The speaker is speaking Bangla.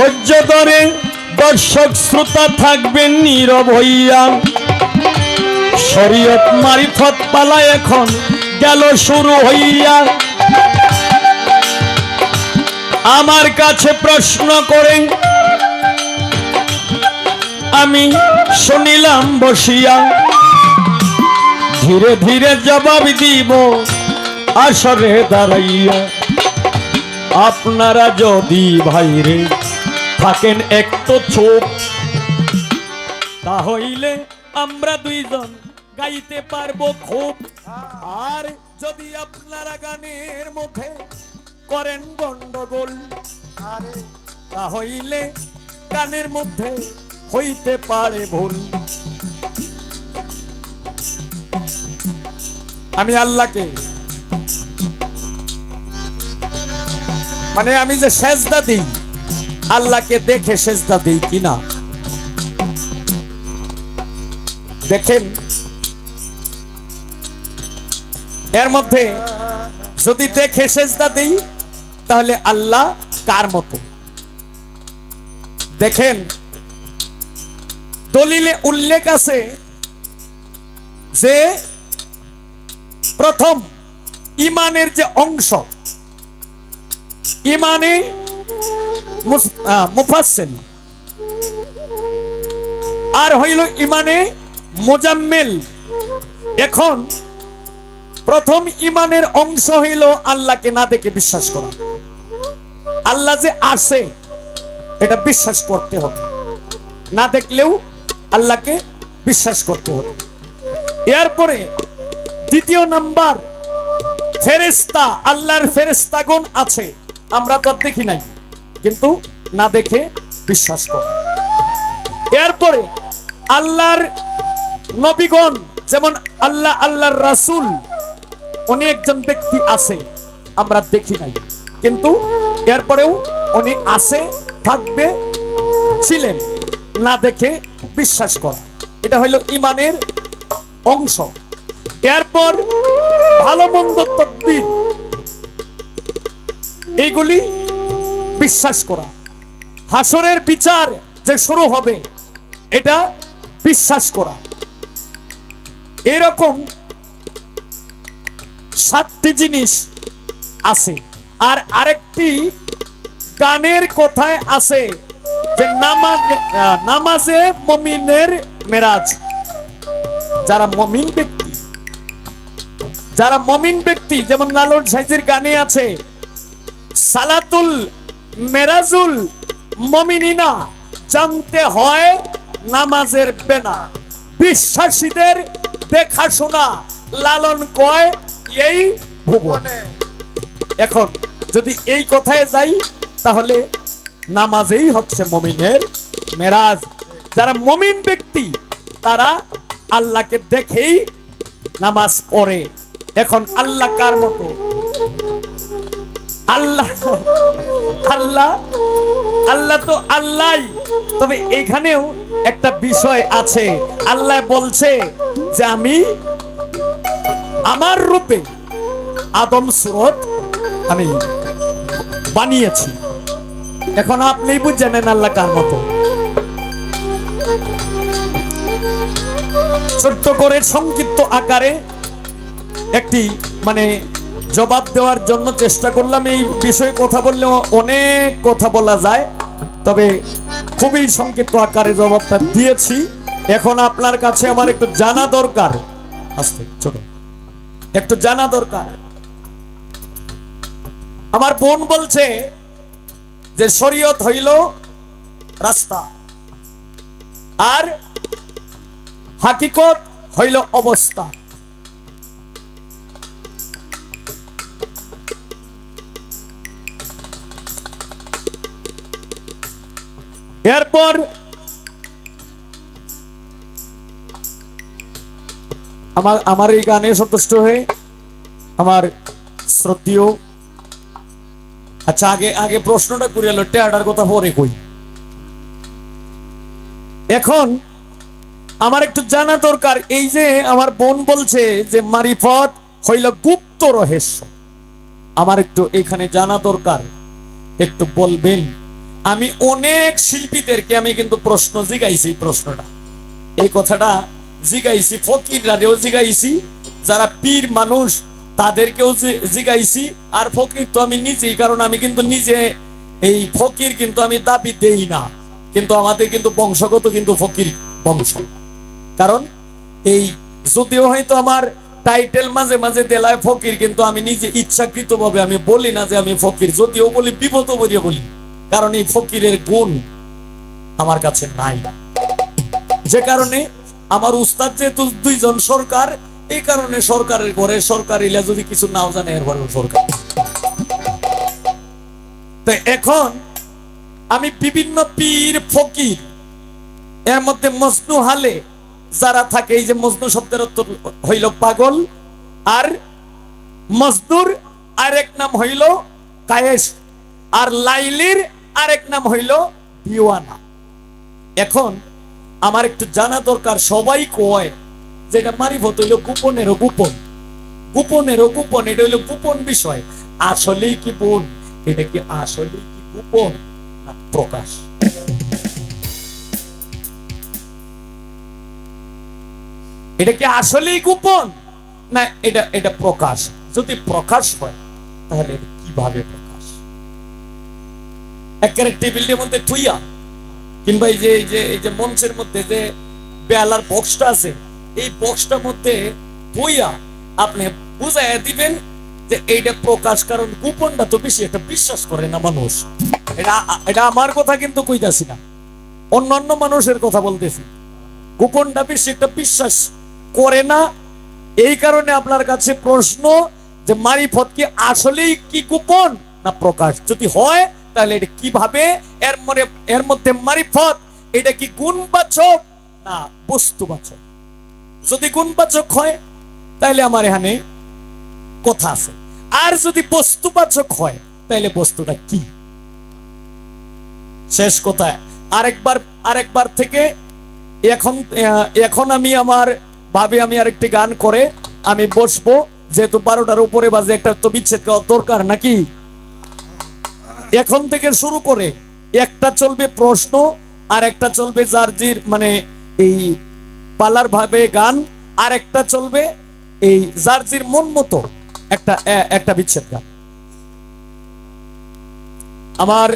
ধৈর্য ধরে দর্শক শ্রোতা থাকবেন নীরব হইয়া। শরীয়ত মারিফত পালা এখন গেল শুরু হইয়া। আমার কাছে প্রশ্ন করে আমি শুনিলাম বসিয়া। ধীরে ধীরে জবাব দিব, আসরে দাঁড়াইয়া। আপনারা যদি ভাইরে থাকেন এক তো চোখ তাহলে আমরা দুইজন গাইতে পারব খুব। আর যদি আপনারা গানের মুখে করেন গন্ডগোল তাহলে গানের মধ্যে হইতে পারে ভুল। আমি আল্লাহকে মানে আমি যে সেজদা দিই আল্লাহকে দেখে সেজদা দিই কিনা? দেখেন, এর মধ্যে যদি দেখে সেজদা দিই, তাহলে আল্লাহ কার মতো? দেখেন, দলিলে উল্লেখ আছে যে প্রথম ইমানের যে অংশ, ইমানে মুফাসসিল। আর হইল ইমানে মোজাম্মেল। এখন প্রথম ইমানের অংশ হইল আল্লাহকে না দেখে বিশ্বাস করা। আল্লাহ যে আসে, এটা বিশ্বাস করতে হবে। না দেখলেও আল্লাহকে বিশ্বাস করতে হবে। এরপরে দ্বিতীয় নাম্বার ফেরেস্তা আল্লাহর ফেরেস্তাগণ আছে। আমরা তো দেখি নাই। কিন্তু না দেখে বিশ্বাস কর। এরপরে আল্লাহর নবীগণ, যেমন আল্লাহ, আল্লাহর রাসূল উনি একজন ব্যক্তি আছে, আমরা দেখি নাই। কিন্তু এরপরেও উনি আছে, থাকবে, ছিলেন। না দেখে বিশ্বাস কর। এটা হইল ইমানের অংশ। এরপর ভালো মন্দ তদ্বির এইগুলি বিশ্বাস করা। হাসরের বিচার যে শুরু হবে, এটা বিশ্বাস করা। এরকম সাতটি জিনিস আছে। আর আরেকটি গানের কথায় আছে যে নামাজ নামাজে মমিনের মেরাজ। যারা মমিন ব্যক্তি, যারা মমিন ব্যক্তি, যেমন লালন সাইজের গানে আছে, সালাতুল মেরাজুল মমিনিনা জানতে হয় নামাজের বেনা বিশ্বাসীদের দেখাশোনা লালন কয় এই ভুবনে। এখন যদি এই কথায় যাই, তাহলে নামাজেই হচ্ছে মমিনের মেরাজ। যারা মমিন ব্যক্তি, তারা আল্লাহকে দেখেই নামাজ পড়ে। এখন আল্লাহ কার মতো? আল্লাহ আল্লাহ আল্লাহ তো আল্লাহ। তবে এখানেও একটা বিষয় আছে। আল্লাহ বলছে যে আমি আমার রূপে আদম সুরত আমি বানিয়েছি। এখন আপনি বুঝে নেন আল্লাহ কার মতো। ছোট্ট করে সংক্ষিপ্ত আকারে একটি মানে জবাব দেওয়ার জন্য চেষ্টা করলাম। এই বিষয়ে কথা বললে অনেক কথা বলা যায়, তবে খুবই সংক্ষিপ্ত আকারে জবাবটা দিয়েছি। এখন আপনার কাছে আমার একটু জানা দরকার। আস্তে ছোট একটু জানা দরকার। আমার বোন বলছে যে শরীয়ত হইল রাস্তা, আর হাকিকত হইল অবস্থা। এরপর আমার আমার এই গানে সন্তুষ্ট হয়ে আমার শ্রদ্ধীয় আচ্ছা আগে আগে প্রশ্নটা করে এলো টেয়াটার কথা পরে কই। এখন আমার একটু জানা দরকার, এই যে আমার বোন বলছে যে, মারিফত হইল গুপ্ত রহস্য। আমার একটু এখানে জানা দরকার, একটু বলবেন। আমি অনেক শিল্পীদেরকে আমি কিন্তু প্রশ্ন জিগাইছি প্রশ্নটা। এই কথাটা জিগাইছি ফকিররারেও জিগাইছি, যারা পীর মানুষ তাদেরকেও জিগাইছি, আর ফকির তো আমি নিজেই, কারণ আমি কিন্তু নিজে এই ফকির কিন্তু আমি দাবি দেই না। কিন্তু আমাদের কিন্তু বংশগত কিন্তু ফকির বংশ। কারণ এই যদিও হয়তো আমার টাইটেল মাঝে মাঝে দেলায় ফকির কিন্তু আমি নিজে ইচ্ছাকৃত ভাবে আমি বলি না যে আমি ফকির। যদিও বলি, বিপদ বলিয়ে বলি। কারণ এই ফকিরের গুণ আমার কাছে নাই। যে কারণে আমার উস্তাদ যেহেতু দুইজন সরকার, এই কারণে সরকারের ঘরে সরকার ইলা যদি কিছু নাও জানে এর ঘরে সরকার এখন আমি বিভিন্ন পীর, ফকির, এর মধ্যে মজনু হালে যারা থাকে, এই যে মজনু শব্দের অর্থ হইল পাগল, আর মজদুর আরেক নাম হইল কায়েস, আর লাইলির আরেক নাম হইল দিওয়ানা। এখন আমার একটু জানা দরকার, সবাই কয় যেটা মারিফত হইল গোপনেরও গোপন। গোপনেরও গোপন, এটা হইল গোপন বিষয়। আসলেই কি বোন? এটা কি আসলেই কি গোপন না প্রকাশ? এটা কি আসলেই গোপন? না, এটা এটা প্রকাশ। যদি প্রকাশ হয়, তাহলে কীভাবে প্রকাশ? একেবারে টেবিলের মঞ্চের মধ্যে যে বেলার বক্সটা আছে, এই বক্সটার মধ্যে আপনি দিবেন যে এইটা প্রকাশ কারণ তো বেশি বিশ্বাস করে না মানুষ। এটা এটা আমার কথা কিন্তু কইতাছি না। অন্যান্য মানুষের কথা বলতেছি। গোপনটা বেশি, একটা বিশ্বাস করে না। এই কারণে আপনার কাছে প্রশ্ন যে মারিফত কি আসলেই কি গোপন না প্রকাশ? যদি হয় তাহলে এটা কীভাবে? এর মনে এর মধ্যে মারিফত, এটা কি গুণবাচক? না, বস্তুবাচক। যদি গুণবাচক হয়, তাহলে আমার এখানে কথা আছে। আর যদি বস্তুবাচক হয়, তাহলে বস্তুটা কি? শেষ কথায় আরেকবার আরেকবার থেকে এখন এখন আমি আমার ভাবে, আমি আরেকটি গান করে আমি বসবো। যেহেতু বারোটার উপরে বাজে, একটা তো বিচ্ছেদ করা দরকার নাকি? এখন থেকে শুরু করে, একটা চলবে প্রশ্ন, আর একটা চলবে জার্জির মানে এই পালার ভাবে গান, আর একটা চলবে এই জার্জির মন মতো একটা একটা বিচ্ছেদ গান। আমার